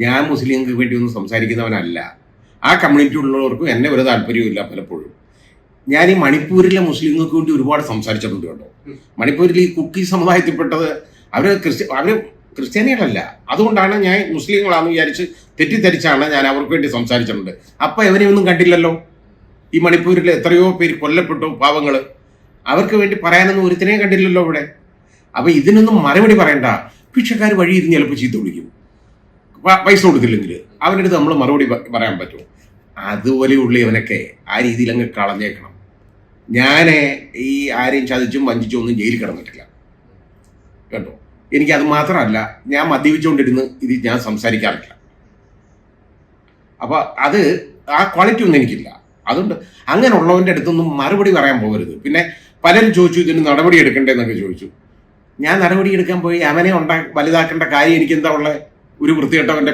ഞാൻ മുസ്ലിങ്ങൾക്ക് വേണ്ടി ഒന്നും സംസാരിക്കുന്നവനല്ല. ആ കമ്മ്യൂണിറ്റി ഉള്ളവർക്കും എന്നെ ഒരു താല്പര്യമില്ല പലപ്പോഴും. ഞാൻ ഈ മണിപ്പൂരിലെ മുസ്ലിങ്ങൾക്ക് വേണ്ടി ഒരുപാട് സംസാരിച്ചിട്ടുണ്ട് കേട്ടോ. മണിപ്പൂരിൽ ഈ കുക്കി സമുദായത്തിൽപ്പെട്ടത് അവർ ക്രിസ്ത്യ അവർ ക്രിസ്ത്യാനികളല്ല. അതുകൊണ്ടാണ് ഞാൻ മുസ്ലിങ്ങളാണെന്ന് വിചാരിച്ച് തെറ്റിദ്ധരിച്ചാണ് ഞാൻ അവർക്ക് വേണ്ടി സംസാരിച്ചിട്ടുണ്ട്. അപ്പം ഇവരെയൊന്നും കണ്ടില്ലല്ലോ? ഈ മണിപ്പൂരിൽ എത്രയോ പേര് കൊല്ലപ്പെട്ടു പാവങ്ങൾ അവർക്ക് വേണ്ടി പറയാനൊന്നും ഒരുത്തിനെയും കണ്ടില്ലല്ലോ ഇവിടെ. അപ്പൊ ഇതിനൊന്നും മറുപടി പറയണ്ട. ഭിക്ഷക്കാർ വഴി ഇരുന്ന് ചിലപ്പോൾ ചീത്ത വിളിക്കും. പൈസ കൊടുത്തില്ലെങ്കിൽ അവന്റെ അടുത്ത് നമ്മൾ മറുപടി പറയാൻ പറ്റുമോ അതുപോലെയുള്ള ഇവനൊക്കെ ആ രീതിയിൽ അങ്ങ് കളഞ്ഞേക്കണം. ഞാൻ ഈ ആരെയും ചതിച്ചും വഞ്ചിച്ചും ഒന്നും ജയിലിൽ കിടന്നിട്ടില്ല. കേട്ടോ? എനിക്ക് അത് മാത്രമല്ല ഞാൻ മദ്യപിച്ചുകൊണ്ടിരുന്ന് ഇത് ഞാൻ സംസാരിക്കാറില്ല. അപ്പൊ അത് ആ ക്വാളിറ്റി ഒന്നും എനിക്കില്ല. അതുകൊണ്ട് അങ്ങനെയുള്ളവന്റെ അടുത്തൊന്നും മറുപടി പറയാൻ പോകരുത്. പിന്നെ പലരും ചോദിച്ചു ഇതിന് നടപടി എടുക്കണ്ടേന്നൊക്കെ ചോദിച്ചു. ഞാൻ നടപടി എടുക്കാൻ പോയി അവനെ ഉണ്ടാ വലുതാക്കേണ്ട കാര്യം എനിക്ക് എന്താ ഉള്ളത് ഒരു വൃത്തികെട്ടവന്റെ